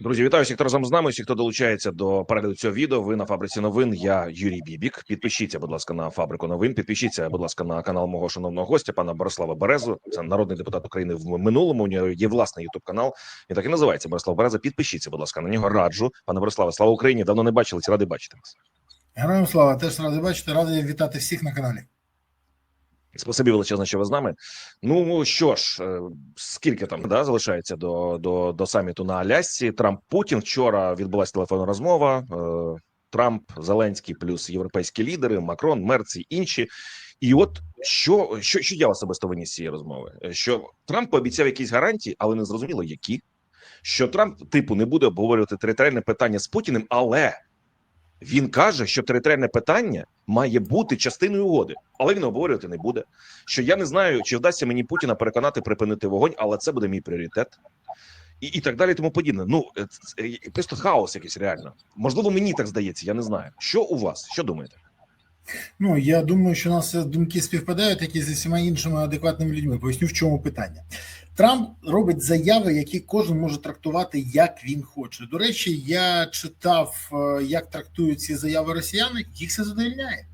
Друзі, вітаю всіх, хто разом з нами. Всіх, хто долучається до перегляду цього відео. Ви на фабриці новин. Я Юрій Бібік. Підпишіться, будь ласка, на фабрику новин. Підпишіться, будь ласка, на канал мого шановного гостя, пана Борислава Березу. Це народний депутат України в минулому. У нього є власний ютуб канал. Він так і називається Борислав Береза. Підпишіться, будь ласка, на нього раджу. Пане Бориславе, слава Україні! Давно не бачили. Радий бачити вас. Героям слава, теж радий бачити, радий вітати всіх на каналі. Спасибі величезне, що ви з нами. Ну що ж, е, скільки там да залишається до до, до саміту на Алясці? Трамп Путін вчора відбулася телефонна розмова. Е, Трамп, Зеленський, плюс європейські лідери, Макрон, Мерц і інші. І от що, що, що я особисто виніс з цієї розмови? Е, Що Трамп пообіцяв якісь гарантії, але не зрозуміло які. Що Трамп, типу, не буде обговорювати територіальне питання з Путіним, але він каже, що територіальне питання має бути частиною угоди, але він обговорювати не буде. Що я не знаю, чи вдасться мені Путіна переконати припинити вогонь, але це буде мій пріоритет. І, і так далі, тому подібне. Ну е, е, просто хаос якийсь реально. Можливо, мені так здається, я не знаю. Що у вас? Що думаєте? Ну я думаю, що у нас думки співпадають, як і зі всіма іншими адекватними людьми. Поясню, в чому питання. Трамп робить заяви, які кожен може трактувати як він хоче. До речі, я читав, е, як трактують ці заяви росіяни. Їх все задовільняє.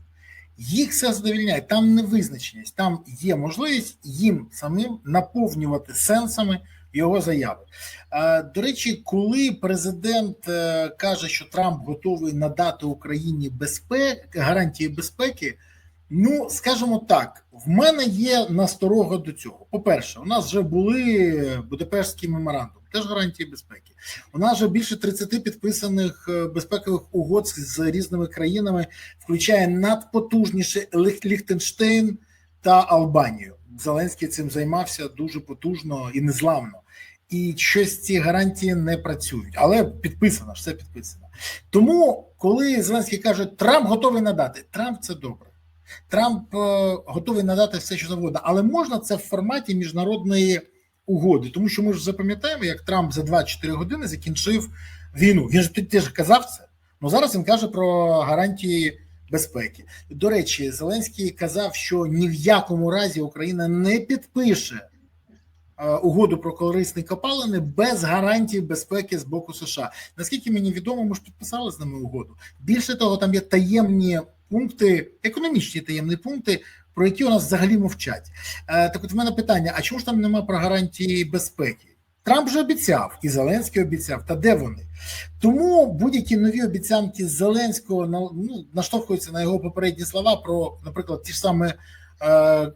Їх все задовільняє. Там невизначеність, там є можливість їм самим наповнювати сенсами його заяви. Е, До речі, коли президент е, каже, що Трамп готовий надати Україні безпеки гарантії безпеки. Ну, скажімо так, в мене є насторога до цього. По-перше, у нас вже були Будапештський меморандум, теж гарантії безпеки. У нас вже більше 30 підписаних е, безпекових угод з різними країнами, включає надпотужніше Ліхтенштейн та Албанію. Зеленський цим займався дуже потужно і незламно. І щось ці гарантії не працюють, але підписано, все підписано. Тому, коли Зеленський каже, Трамп готовий надати, Трамп це добре. Трамп е, готовий надати все, що завгодно, але можна це в форматі міжнародної угоди, тому що ми ж запам'ятаємо, як Трамп за 2-4 години закінчив війну. Він ж теж казав це. Ну зараз він каже про гарантії безпеки. До речі, Зеленський казав, що ні в якому разі Україна не підпише угоду про корисні копалини без гарантій безпеки з боку США. Наскільки мені відомо, ми ж підписали з ними угоду. Більше того, там є таємні пункти, економічні таємні пункти, про які у нас взагалі мовчать. Е, так от в мене питання: а чому ж там немає про гарантії безпеки? Трамп же обіцяв, і Зеленський обіцяв, та де вони? Тому будь-які нові обіцянки Зеленського ну, наштовхуються на його попередні слова про, наприклад, ті ж саме е,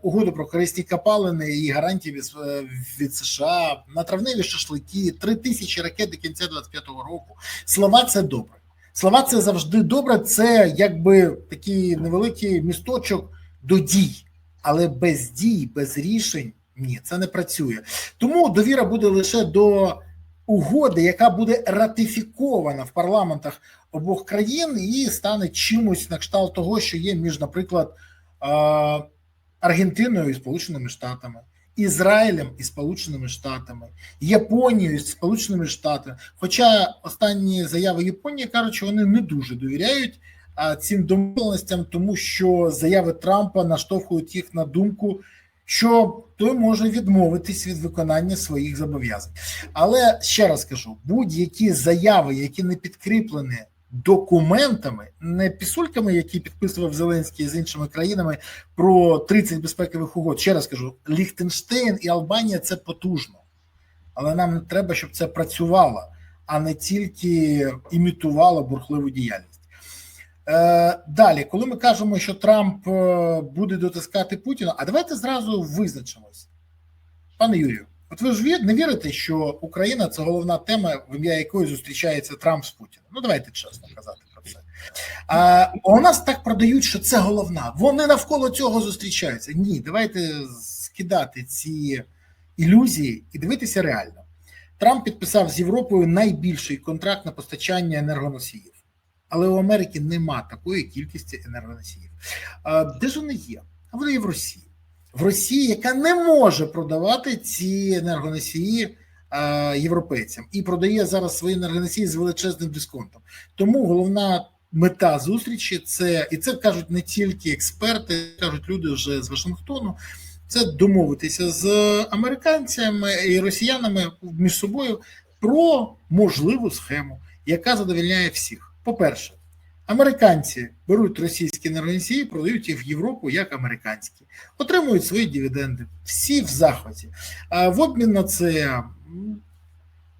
угоду про корисні капалини і гарантії від, е, від США на травневі шашлики, три тисячі ракет до кінця 25-го року. Слова це добре. Слова це завжди добре. Це якби такий невеликий місточок до дій, але без дій, без рішень ні, це не працює. Тому довіра буде лише до угоди, яка буде ратифікована в парламентах обох країн, і стане чимось на кшталт того, що є між, наприклад, Аргентиною і Сполученими Штатами. Ізраїлем і Сполученими Штатами, Японією і Сполученими Штатами. Хоча останні заяви Японії кажуть, що вони не дуже довіряють цим домовленостям, тому що заяви Трампа наштовхують їх на думку, що той може відмовитись від виконання своїх зобов'язань. Але ще раз кажу: будь-які заяви, які не підкріплені документами, не пісульками, які підписував Зеленський з іншими країнами про 30 безпекових угод. Ще раз кажу: Ліхтенштейн і Албанія це потужно, але нам треба, щоб це працювало, а не тільки імітувало бурхливу діяльність. Е, Далі, коли ми кажемо, що Трамп е, буде дотискати Путіна, а давайте зразу визначимось, пане Юрію. От ви ж не вірите, що Україна це головна тема, в ім'я якої зустрічається Трамп з Путіним. Ну давайте чесно казати про це. А у нас так продають, що це головна. Вони навколо цього зустрічаються. Ні, давайте скидати ці ілюзії і дивитися реально. Трамп підписав з Європою найбільший контракт на постачання енергоносіїв, але у Америки нема такої кількості енергоносіїв. Де ж вони є? А вони є в Росії в Росії, яка не може продавати ці енергоносії е, європейцям і продає зараз свої енергоносії з величезним дисконтом. Тому головна мета зустрічі це і це кажуть не тільки експерти, кажуть люди вже з Вашингтону. Це домовитися з американцями і росіянами між собою про можливу схему, яка задовільняє всіх. По-перше, американці беруть російські енергоносії, продають їх в Європу як американські, отримують свої дивіденди. Всі в захваті. В обмін на це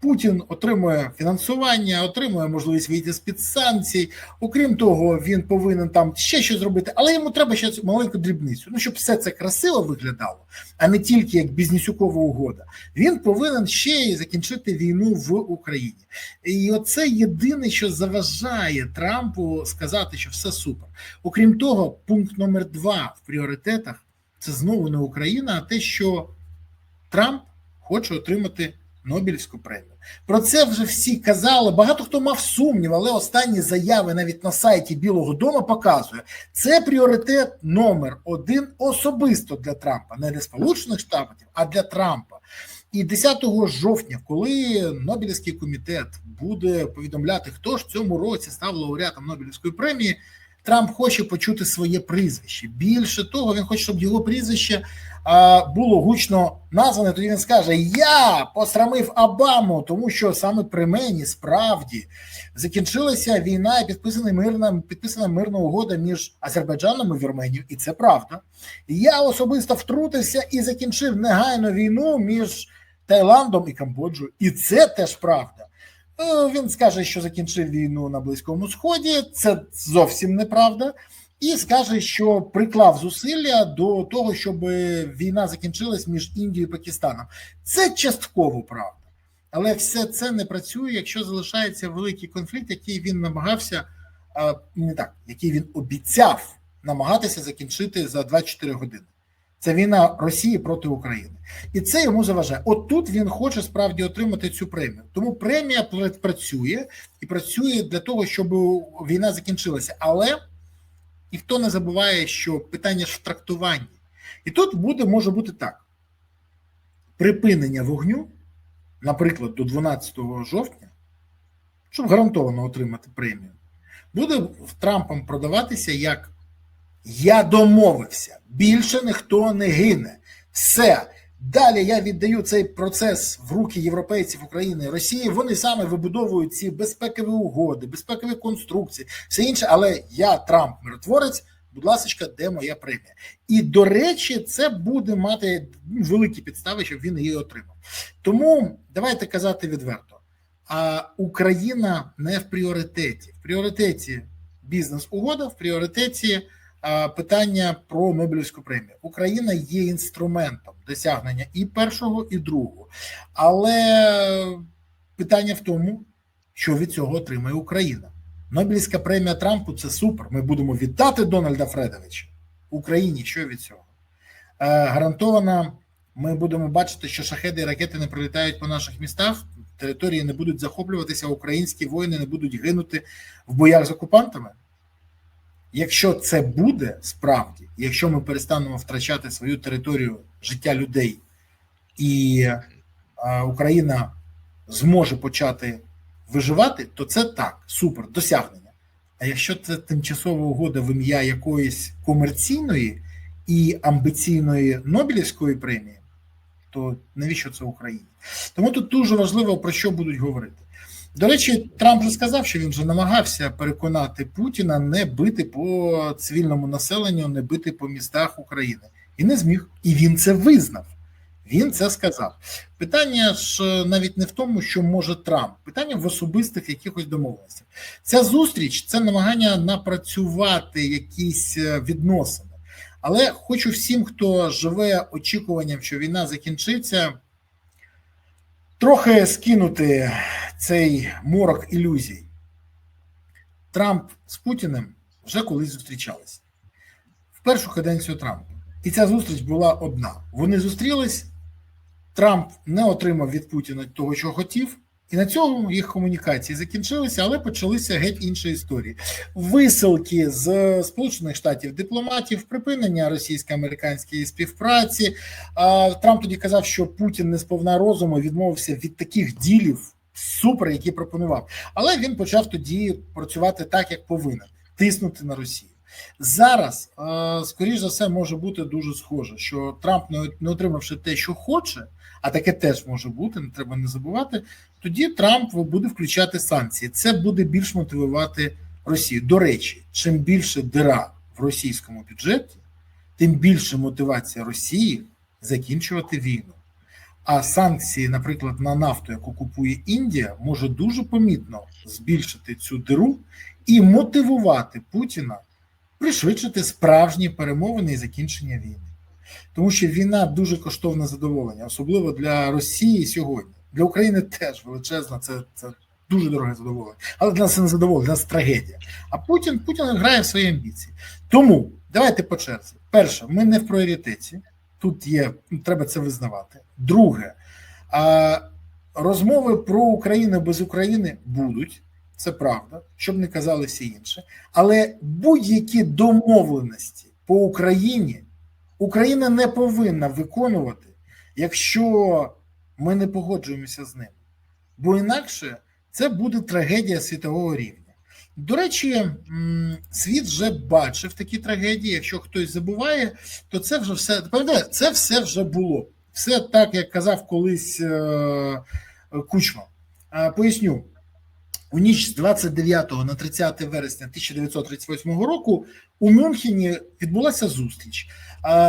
Путін отримує фінансування, отримує можливість вийти з під санкцій. Окрім того, він повинен там ще щось зробити, але йому треба ще цю маленьку дрібницю. Ну щоб все це красиво виглядало, а не тільки як бізнесюкова угода. Він повинен ще й закінчити війну в Україні. І оце єдине, що заважає Трампу сказати, що все супер. Окрім того, пункт номер два в пріоритетах це знову не Україна, а те, що Трамп хоче отримати Нобелівську премію. Про це вже всі казали. Багато хто мав сумнів, але останні заяви навіть на сайті Білого Дому показує, це пріоритет номер один особисто для Трампа, не для Сполучених Штатів, а для Трампа. І 10 жовтня, коли Нобелівський комітет буде повідомляти, хто ж в цьому році став лауреатом Нобелівської премії, Трамп хоче почути своє прізвище. Більше того, він хоче, щоб його прізвище було гучно назване. Тоді він скаже: Я посрамив Обаму, тому що саме при мені справді закінчилася війна і підписана мирна підписана мирна угода між Азербайджаном і Вірменією, і це правда. Я особисто втрутився і закінчив негайно війну між Таїландом і Камбоджою, і це теж правда. Е, Він скаже, що закінчив війну на Близькому Сході. Це зовсім неправда. І скаже, що приклав зусилля до того, щоб війна закінчилась між Індією і Пакистаном. Це частково правда. Але все це не працює, якщо залишається великий конфлікт, який він намагався не так, який він обіцяв намагатися закінчити за 24 години. Це війна Росії проти України, і це йому заважає. От тут він хоче справді отримати цю премію. Тому премія пр- працює і працює для того, щоб війна закінчилася. Але ніхто не забуває, що питання ж в трактуванні. І тут буде може бути так: припинення вогню, наприклад, до 12 жовтня, щоб гарантовано отримати премію, буде Трампом продаватися як я домовився, більше ніхто не гине. Все. Далі я віддаю цей процес в руки європейців України і Росії. Вони саме вибудовують ці безпекові угоди, безпекові конструкції, все інше. Але я, Трамп, миротворець, будь ласка, де моя премія? І до речі, це буде мати ну, великі підстави, щоб він її отримав. Тому давайте казати відверто: а Україна не в пріоритеті. В пріоритеті бізнес-угода, в пріоритеті питання про Нобелівську премію. Україна є інструментом досягнення і першого, і другого. Але питання в тому, що від цього отримає Україна. Нобелівська премія Трампу це супер. Ми будемо вітати Дональда Фредовича. Україні що від цього? Е, гарантовано, ми будемо бачити, що шахеди і ракети не прилітають по наших містах, території не будуть захоплюватися, українські воїни не будуть гинути в боях з окупантами. Якщо це буде справді, якщо ми перестанемо втрачати свою територію життя людей, і е, Україна зможе почати виживати, то це так, супер, досягнення. А якщо це тимчасова угода в ім'я якоїсь комерційної і амбіційної Нобелівської премії, то навіщо це Україні? Тому тут дуже важливо про що будуть говорити. До речі, Трамп вже сказав, що він вже намагався переконати Путіна не бити по цивільному населенню, не бити по містах України. І не зміг. І він це визнав. Він це сказав. Питання ж навіть не в тому, що може Трамп, питання в особистих якихось домовленостях. Ця зустріч це намагання напрацювати якісь е, відносини. Але хочу всім, хто живе очікуванням, що війна закінчиться, трохи скинути цей морок ілюзій. Трамп з Путіним вже колись зустрічалися в першу каденцію Трампа. І ця зустріч була одна. Вони зустрілись, Трамп не отримав від Путіна того, що хотів, і на цьому їх комунікації закінчилися, але почалися геть інші історії. Висилки з Сполучених Штатів дипломатів, припинення російсько-американської співпраці. Трамп тоді казав, що Путін не сповна розуму відмовився від таких ділів супер, які пропонував. Але він почав тоді працювати так, як повинен, тиснути на Росію. Зараз, е, скоріш за все, може бути дуже схоже, що Трамп, не отримавши те, що хоче, а таке теж може бути, не треба не забувати, тоді Трамп буде включати санкції. Це буде більш мотивувати Росію. До речі, чим більше дира в російському бюджеті, тим більше мотивація Росії закінчувати війну. А санкції, наприклад, на нафту, яку купує Індія, може дуже помітно збільшити цю диру і мотивувати Путіна пришвидшити справжні перемовини і закінчення війни. Тому що війна дуже коштовне задоволення, особливо для Росії сьогодні. Для України теж величезна, це, це дуже дороге задоволення. Але для нас це не задоволення, для нас трагедія. А Путін Путін грає в свої амбіції. Тому давайте по черзі. Перше, ми не в пріоритеті. Тут є, треба це визнавати. Друге, розмови про Україну без України будуть, це правда, щоб не казали всі інше. Але будь-які домовленості по Україні Україна не повинна виконувати, якщо ми не погоджуємося з ним. Бо інакше це буде трагедія світового рівня. До речі, світ вже бачив такі трагедії. Якщо хтось забуває, то це вже все пам'ятаєте, це все вже було. Все так, як казав колись е, Кучма. Е, поясню. У ніч з 29 на 30 вересня 1938 року у Мюнхені відбулася зустріч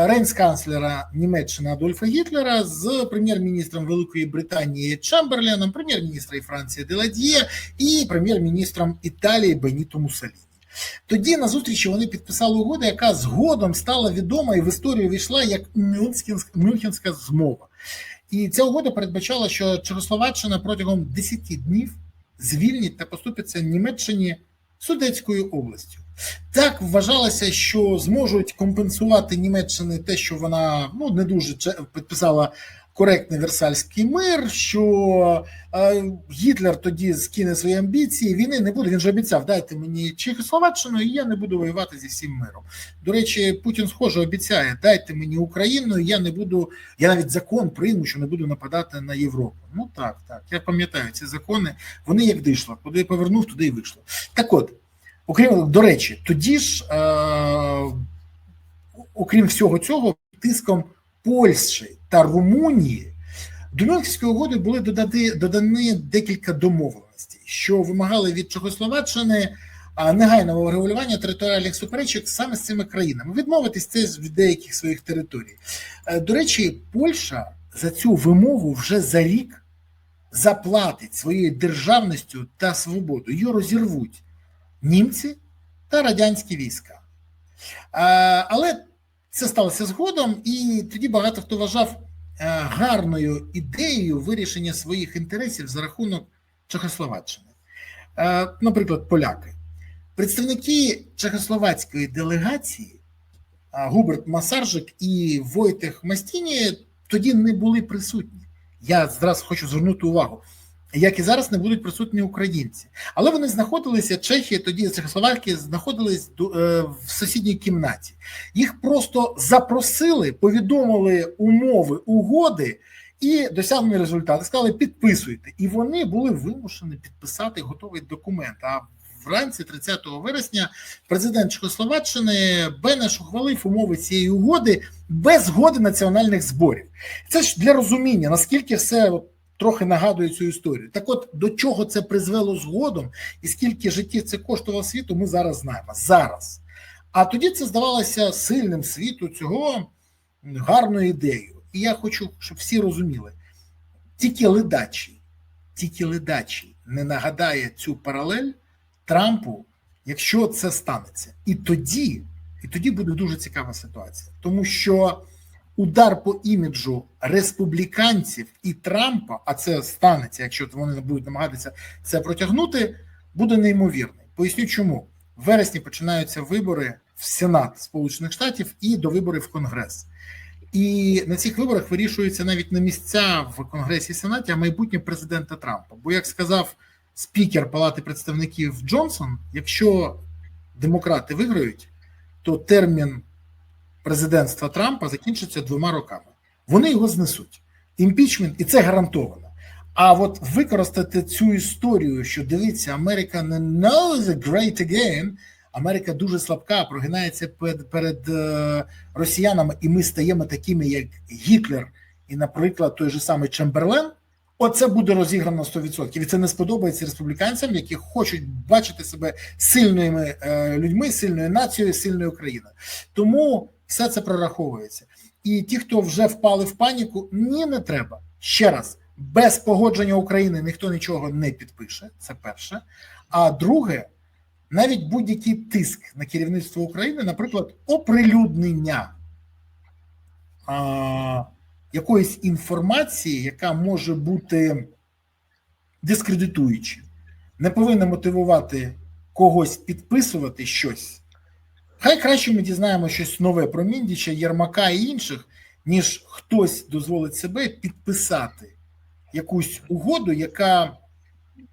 рейнсканцлера Німеччини Адольфа Гітлера з прем'єр-міністром Великої Британії Чемберленом, прем'єр-міністра Франції Деладьє і прем'єр-міністром Італії Беніто Муссоліні. Тоді на зустрічі вони підписали угоду, яка згодом стала відома і в історію війшла як Мюнхенська змова. І ця угода передбачала, що Чехословаччина протягом 10 днів звільнить та поступиться Німеччині Судецькою областю. Так вважалося, що зможуть компенсувати Німеччини те, що вона ну не дуже підписала коректний Версальський мир. Що е, Гітлер тоді скине свої амбіції. Війни не буде. Він же обіцяв, дайте мені Чехословаччину, і я не буду воювати зі всім миром. До речі, Путін схоже обіцяє, дайте мені Україну, і я не буду. Я навіть закон прийму, що не буду нападати на Європу. Ну так, так. Я пам'ятаю ці закони. Вони як дійшло, куди повернув, туди і вийшло. Так от. Окрім до речі, тоді ж, е, окрім всього цього, тиском Польщі та Румунії до Мюнхенської угоди були додані, додані декілька домовленостей, що вимагали від Чехословаччини негайного врегулювання територіальних суперечок саме з цими країнами. Відмовитись це від деяких своїх територій. Е, До речі, Польща за цю вимогу вже за рік заплатить своєю державністю та свободою. Її розірвуть німці та радянські війська. Але це сталося згодом, і тоді багато хто вважав гарною ідеєю вирішення своїх інтересів за рахунок Чехословаччини. Наприклад, поляки. Представники чехословацької делегації Губерт Масаржик і Войтех Мастіні тоді не були присутні. Я зразу хочу звернути увагу як і зараз не будуть присутні українці. Але вони знаходилися, Чехія, тоді Чехословакія знаходились в сусідній кімнаті. Їх просто запросили, повідомили умови угоди і досягнули результати. Сказали, підписуйте. І вони були вимушені підписати готовий документ. А вранці 30 вересня президент Чехословаччини Бенеш ухвалив умови цієї угоди без згоди національних зборів. Це ж для розуміння, наскільки все трохи нагадує цю історію. Так, от до чого це призвело згодом, і скільки життів це коштувало світу, ми зараз знаємо. Зараз. А тоді це здавалося сильним світу цього гарною ідеєю. І я хочу, щоб всі розуміли: тільки ледачі, тільки ледачі не нагадає цю паралель Трампу, якщо це станеться. І тоді, і тоді буде дуже цікава ситуація, тому що удар по іміджу республіканців і Трампа, а це станеться, якщо вони будуть намагатися це протягнути, буде неймовірний. Поясню, чому в вересні починаються вибори в Сенат Сполучених Штатів і до виборів в Конгрес. І на цих виборах вирішуються навіть не місця в Конгресі і Сенаті, а майбутнє президента Трампа. Бо, як сказав спікер Палати представників Джонсон, якщо демократи виграють, то термін президентства Трампа закінчиться двома роками. Вони його знесуть. Імпічмент, і це гарантовано. А от використати цю історію, що дивіться, Америка не knows the great again, Америка дуже слабка, прогинається перед, перед росіянами, і ми стаємо такими, як Гітлер, і, наприклад, той же самий Чемберлен. Оце буде розіграно 100%. І це не сподобається республіканцям, які хочуть бачити себе сильними е, людьми, сильною нацією, сильною країною. Тому все це прораховується. І ті, хто вже впали в паніку, ні, не треба. Ще раз, без погодження України ніхто нічого не підпише. Це перше. А друге, навіть будь-який тиск на керівництво України, наприклад, оприлюднення а, якоїсь інформації, яка може бути дискредитуючою, не повинна мотивувати когось підписувати щось. Хай краще ми дізнаємося щось нове про Міндіча, Єрмака і інших, ніж хтось дозволить себе підписати якусь угоду, яка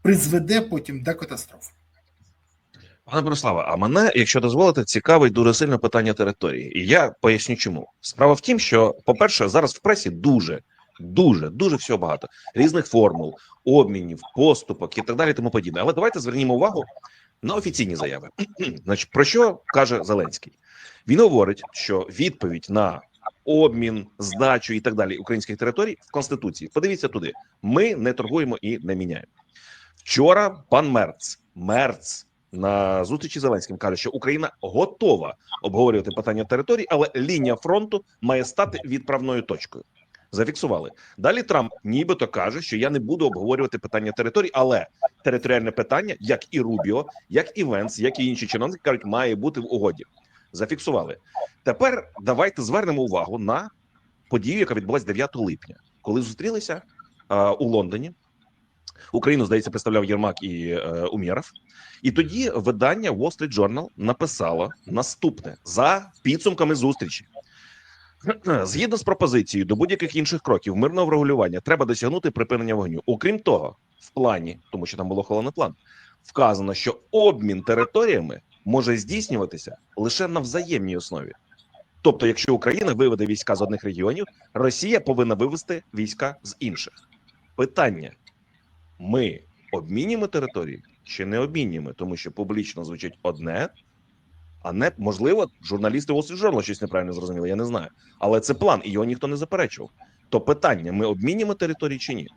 призведе потім до катастрофи. Пане Бориславе, а мене, якщо дозволите, цікавить дуже сильно питання території. І я поясню, чому справа в тім, що, по-перше, зараз в пресі дуже, дуже, дуже всього багато різних формул, обмінів, поступок і так далі, тому подібне. Але давайте звернімо увагу на офіційні заяви. Значить, про що каже Зеленський? Він говорить, що відповідь на обмін, здачу і так далі українських територій в конституції. Подивіться туди: ми не торгуємо і не міняємо. Вчора пан Мерц, Мерц на зустрічі з Зеленським каже, що Україна готова обговорювати питання територій, але лінія фронту має стати відправною точкою. Зафіксували далі. Трамп нібито каже, що я не буду обговорювати питання територій, але територіальне питання, як і Рубіо, як і Венс, як і інші чиновники кажуть, має бути в угоді. Зафіксували. Тепер давайте звернемо увагу на подію, яка відбулася 9 липня, коли зустрілися а, у Лондоні. Україну здається, представляв Єрмак і е, Умєров. І тоді видання Wall Street Journal написало наступне за підсумками зустрічі. Згідно з пропозицією до будь-яких інших кроків мирного врегулювання треба досягнути припинення вогню. Окрім того, в плані, тому що там було холодний план, вказано, що обмін територіями може здійснюватися лише на взаємній основі. Тобто, якщо Україна виведе війська з одних регіонів, Росія повинна вивести війська з інших. Питання: ми обмінюємо території чи не обмінюємо, тому що публічно звучить одне, а не можливо, журналісти Wall Street Journal щось неправильно зрозуміли. Я не знаю. Але це план, і його ніхто не заперечував. То питання: ми обмінюємо території чи ні?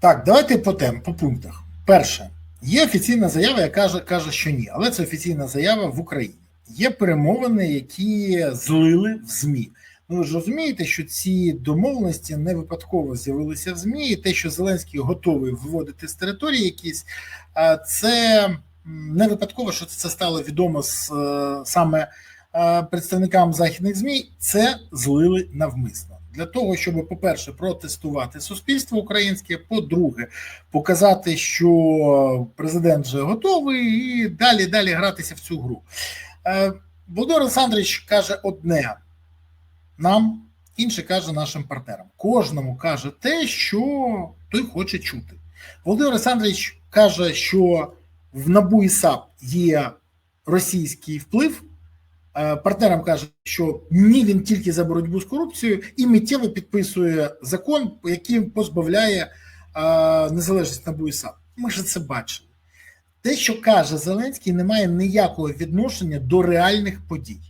Так, давайте по тем, по пунктах. Перше, є офіційна заява, яка каже, каже, що ні, але це офіційна заява в Україні. Є перемовини, які злили в ЗМІ. Ну ви ж розумієте, що ці домовленості не випадково з'явилися в ЗМІ, і те, що Зеленський готовий виводити з території якісь, це не випадково, що це стало відомо з е, саме е, представникам західних ЗМІ. Це злили навмисно для того, щоб, по-перше, протестувати суспільство українське, по-друге, показати, що президент вже готовий, і далі далі гратися в цю гру. Е, Володимир Олександрович каже одне нам, інше каже нашим партнерам. Кожному каже те, що той хоче чути. Володимир Олександрович каже, що в НАБУ і САП є російський вплив. Е, Партнерам каже, що ні, він тільки за боротьбу з корупцією і миттєво підписує закон, яким позбавляє е, незалежність НАБУ і САП. Ми ж це бачили. Те, що каже Зеленський, не має ніякого відношення до реальних подій.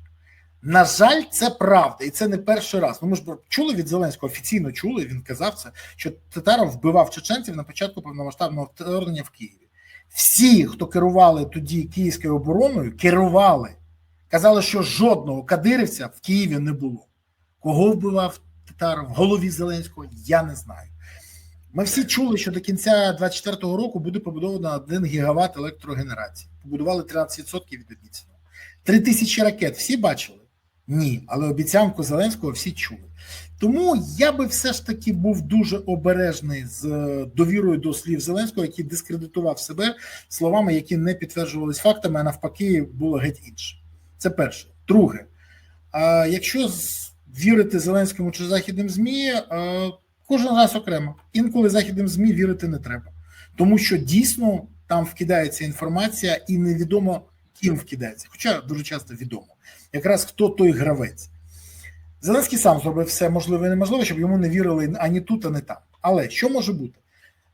На жаль, це правда, і це не перший раз. Ну, ми ж чули від Зеленського, офіційно чули. Він казав це, що Татаров вбивав чеченців на початку повномасштабного вторгнення в Києві. Всі, хто керували тоді Київською обороною, керували. Казали, що жодного кадирівця в Києві не було. Кого вбивав Татаров в голові Зеленського, я не знаю. Ми всі чули, що до кінця 2024 року буде побудовано 1 гігават електрогенерації. Побудували 13% від обіцяного. Три тисячі ракет всі бачили? Ні, але обіцянку Зеленського всі чули. Тому я би все ж таки був дуже обережний з е, довірою до слів Зеленського, який дискредитував себе словами, які не підтверджувались фактами, а навпаки, було геть інше. Це перше. Друге, а якщо вірити Зеленському чи західним ЗМІ, е, кожен раз окремо. Інколи західним ЗМІ вірити не треба, тому що дійсно там вкидається інформація, і невідомо ким вкидається. Хоча дуже часто відомо, якраз хто той гравець. Зеленський сам зробив все можливе і неможливе, щоб йому не вірили ані тут, ані там. Але що може бути?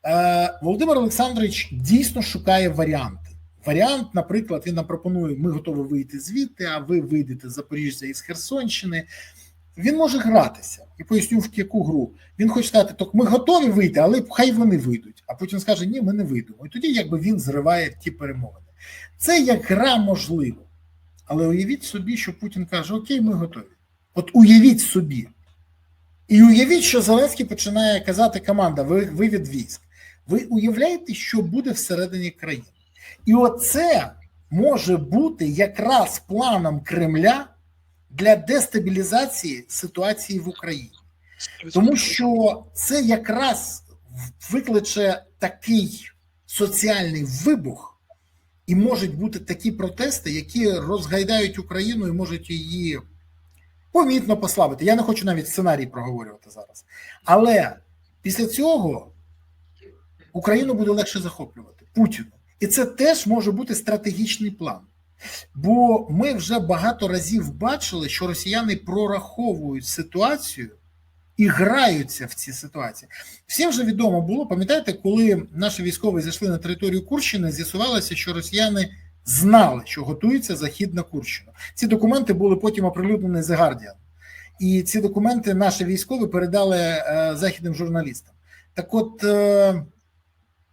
Е, Володимир Олександрович дійсно шукає варіанти. Варіант, наприклад, він нам пропонує: ми готові вийти звідти, а ви вийдете з Запоріжжя і з Херсонщини. він може гратися і поясню в яку гру. Він хоче сказати, так ми готові вийти, але хай вони вийдуть. А потім скаже, ні, ми не вийдемо. І тоді якби він зриває ті перемовини. Це як гра можливо. Але уявіть собі, що Путін каже: Окей, ми готові. От уявіть собі. І уявіть, що Зеленський починає казати команда, ви, від військ. Ви уявляєте, що буде всередині країни? І оце може бути якраз планом Кремля для дестабілізації ситуації в Україні. Тому що це якраз викличе такий соціальний вибух, і можуть бути такі протести, які розгайдають Україну і можуть її помітно послабити. Я не хочу навіть сценарій проговорювати зараз. Але після цього Україну буде легше захоплювати Путіну. І це теж може бути стратегічний план. Бо ми вже багато разів бачили, що росіяни прораховують ситуацію і граються в ці ситуації. Всім же відомо було, пам'ятаєте, коли наші військові зайшли на територію Курщини, з'ясувалося, що росіяни знали, що готується захід на Курщину. Ці документи були потім оприлюднені The Guardian. І ці документи наші військові передали е, західним журналістам. Так от, е,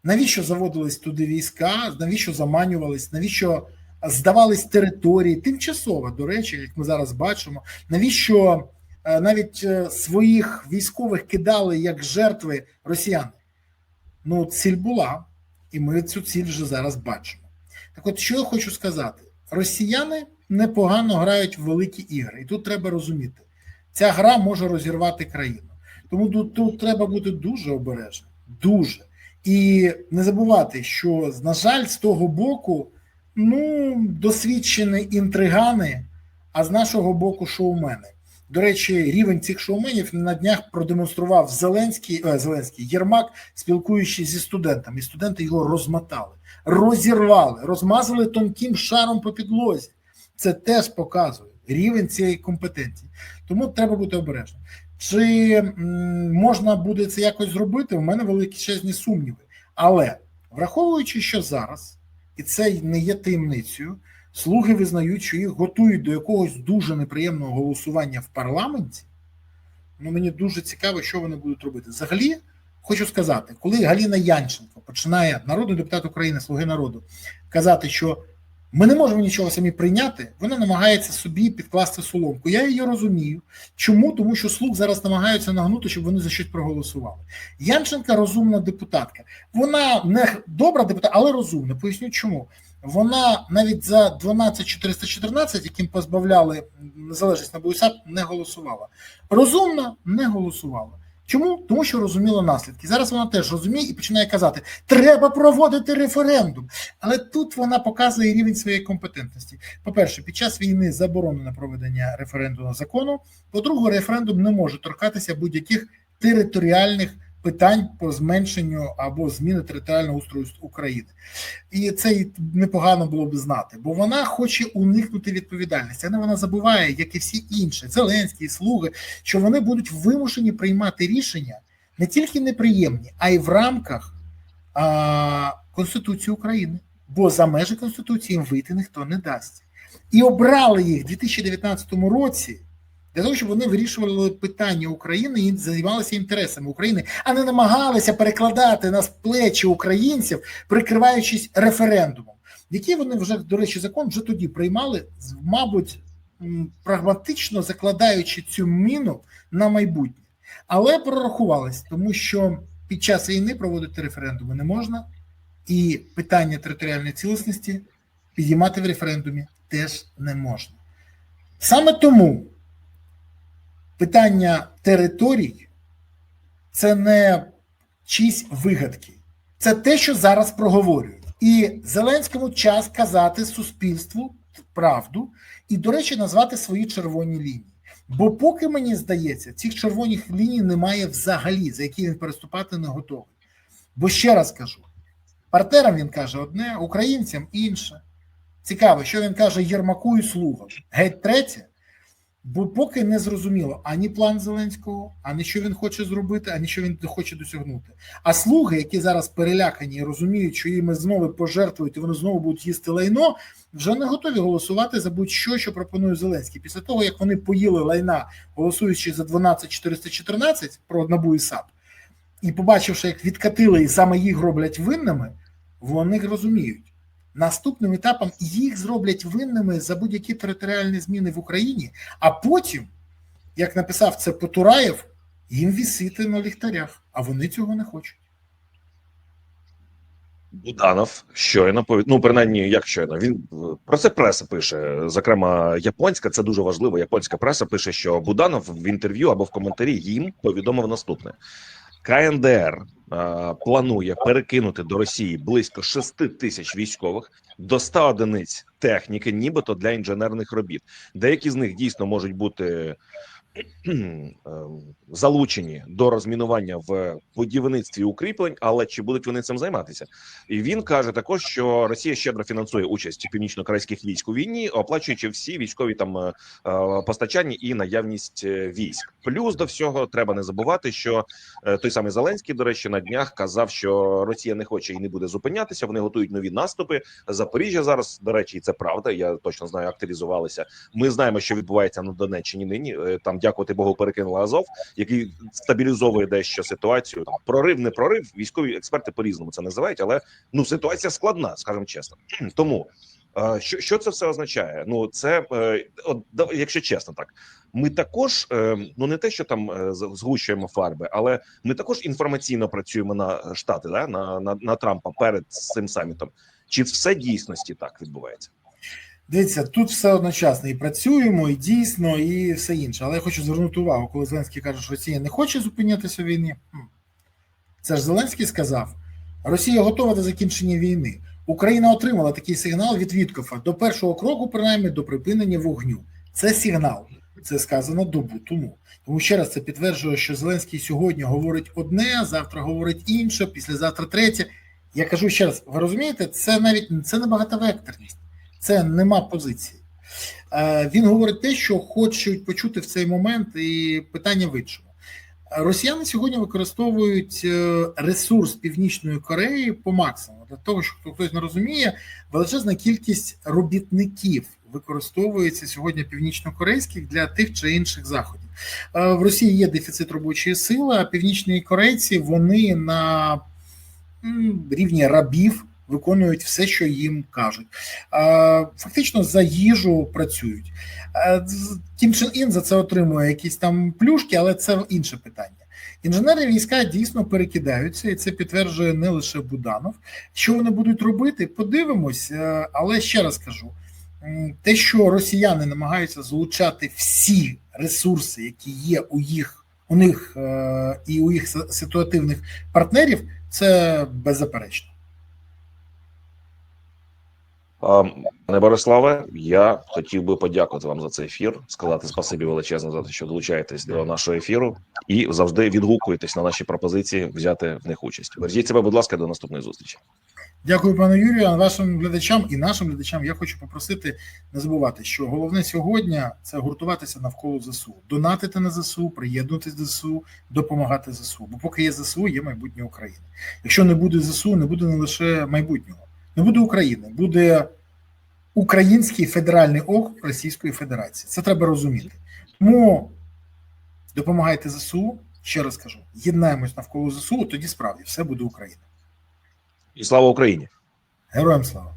навіщо заводились туди війська, навіщо заманювались, навіщо здавались території, тимчасово, до речі, як ми зараз бачимо, навіщо навіть е, своїх військових кидали як жертви росіяни? Ну, ціль була, і ми цю ціль вже зараз бачимо. Так от, що я хочу сказати: росіяни непогано грають в великі ігри, і тут треба розуміти, ця гра може розірвати країну. Тому тут, тут треба бути дуже обережним, дуже. І не забувати, що, на жаль, з того боку, ну, досвідчені інтригани, а з нашого боку шоумени. До речі, рівень цих шоуменів на днях продемонстрував Зеленський, е, Зеленський Єрмак, спілкуючись зі студентами, студенти його розмотали, розірвали, розмазали тонким шаром по підлозі. Це теж показує рівень цієї компетенції. Тому треба бути обережним. Чи можна буде це якось зробити? У мене величезні сумніви. Але враховуючи, що зараз, і це не є таємницею, слуги визнають, що їх готують до якогось дуже неприємного голосування в парламенті. Ну мені дуже цікаво, що вони будуть робити. Взагалі, хочу сказати, коли Галіна Янченко починає народний депутат України, Слуги народу, казати, що ми не можемо нічого самі прийняти, вона намагається собі підкласти соломку. Я її розумію. Чому? Тому що слуг зараз намагаються нагнути, щоб вони за щось проголосували. Янченка розумна депутатка. Вона не добра депутатка, але розумна. Поясню чому. Вона навіть за 12414, яким позбавляли незалежність на БУСАП, не голосувала. Розумна не голосувала. Чому? Тому що розуміла наслідки. Зараз вона теж розуміє і починає казати: треба проводити референдум. Але тут вона показує рівень своєї компетентності. По-перше, під час війни заборонено проведення референдуму закону. По-друге, референдум не може торкатися будь-яких територіальних питань по зменшенню або зміни територіального устрою України. І це непогано було б знати, бо вона хоче уникнути відповідальності. Але вона забуває, як і всі інші, Зеленські, слуги, що вони будуть вимушені приймати рішення не тільки неприємні, а й в рамках а, Конституції України. Бо за межі Конституції їм вийти ніхто не дасть. І обрали їх у 2019 році для того, щоб вони вирішували питання України і займалися інтересами України, а не намагалися перекладати на плечі українців, прикриваючись референдумом, який вони вже, до речі, закон вже тоді приймали, мабуть, прагматично закладаючи цю міну на майбутнє. Але прорахувались, тому що під час війни проводити референдуми не можна, і питання територіальної цілісності підіймати в референдумі теж не можна. Саме тому питання територій це не чиїсь вигадки, це те, що зараз проговорюють. І Зеленському час казати суспільству правду і, до речі, назвати свої червоні лінії. Бо, поки мені здається, цих червоних ліній немає взагалі, за які він переступати не готовий. Бо ще раз кажу: партнерам він каже одне, українцям інше. Цікаво, що він каже Єрмаку і слугам. Геть третє. Бо поки не зрозуміло ані план Зеленського, ані що він хоче зробити, ані що він хоче досягнути. А слуги, які зараз перелякані і розуміють, що їм знову пожертвують, і вони знову будуть їсти лайно, вже не готові голосувати за будь-що, що пропонує Зеленський. Після того, як вони поїли лайна, голосуючи за 12414 про НАБУ і САП, і побачивши, як відкатили і саме їх роблять винними, вони розуміють. Наступним етапом їх зроблять винними за будь-які територіальні зміни в Україні, а потім, як написав це Потураєв, їм вісити на ліхтарях, а вони цього не хочуть. Буданов щойно повід... ну принаймні, як щойно він е, про це преса пише. Зокрема, японська це дуже важливо. Японська преса пише, що Буданов в інтерв'ю або в коментарі їм повідомив наступне: КНДР е, планує перекинути до Росії близько 6 тисяч військових до 100 одиниць техніки, нібито для інженерних робіт. Деякі з них дійсно можуть бути залучені до розмінування в будівництві укріплень, але чи будуть вони цим займатися? І він каже також, що Росія щедро фінансує участь північно-корейських військ у війні, оплачуючи всі військові там е, е, постачання і наявність е, військ. Плюс до всього треба не забувати, що той самий Зеленський, до речі, на днях казав, що Росія не хоче і не буде зупинятися. Вони готують нові наступи. Запоріжжя зараз, до речі, і це правда. Я точно знаю, активізувалися. Ми знаємо, що відбувається на Донеччині нині. Там, дякувати Богу, перекинули Азов, який стабілізовує дещо ситуацію. Там прорив, не прорив. Військові експерти по різному це називають, але ну ситуація складна, скажімо чесно. Тому е, що, що це все означає? Ну це е, от, якщо чесно, так ми також е, ну не те, що там згущуємо фарби, але ми також інформаційно працюємо на штати, да? на, на, на Трампа перед цим самітом. Чи все дійсності так відбувається? Дивіться, тут все одночасно і працюємо, і дійсно, і все інше. Але я хочу звернути увагу, коли Зеленський каже, що Росія не хоче зупинятися у війні. Це ж Зеленський сказав: Росія готова до закінчення війни. Україна отримала такий сигнал від Віткофа до першого кроку, принаймні до припинення вогню. Це сигнал. Це сказано добу тому. Тому ще раз це підтверджує, що Зеленський сьогодні говорить одне, завтра говорить інше, післязавтра третє. Я кажу ще раз: ви розумієте, це навіть це не багатовекторність, це нема позиції. Е, Він говорить те, що хочуть почути в цей момент, і питання в іншому. Росіяни сьогодні використовують е, ресурс Північної Кореї по максимуму для того, що хто хтось не розуміє, величезна кількість робітників використовується сьогодні північнокорейських для тих чи інших заходів. Е, В Росії є дефіцит робочої сили, а північні корейці вони на рівні рабів виконують все, що їм кажуть. Фактично за їжу працюють. З- Чен Ін за це отримує якісь там плюшки, але це інше питання. Інженерні війська дійсно перекидаються, і це підтверджує не лише Буданов. Що вони будуть робити, подивимось. Е, Але ще раз кажу: те, що росіяни намагаються залучати всі ресурси, які є у їх у них е, і у їх ситуативних партнерів, це беззаперечно. Пане Бориславе, я хотів би подякувати вам за цей ефір, сказати спасибі величезне за те, що долучаєтесь до нашого ефіру і завжди відгукуєтесь на наші пропозиції взяти в них участь. Бережіть себе, будь ласка, до наступної зустрічі. Дякую, пане Юрію. А вашим глядачам і нашим глядачам я хочу попросити не забувати, що головне сьогодні це гуртуватися навколо ЗСУ, донатити на ЗСУ, приєднуватись до ЗСУ, допомагати ЗСУ. Бо поки є ЗСУ, є майбутнє України. Якщо не буде ЗСУ, не буде не лише майбутнього, не буде України, буде Український федеральний округ Російської Федерації. Це треба розуміти. Тому допомагайте ЗСУ. Ще раз кажу, єднаємось навколо ЗСУ, тоді справді все буде Україна. І слава Україні! Героям слава!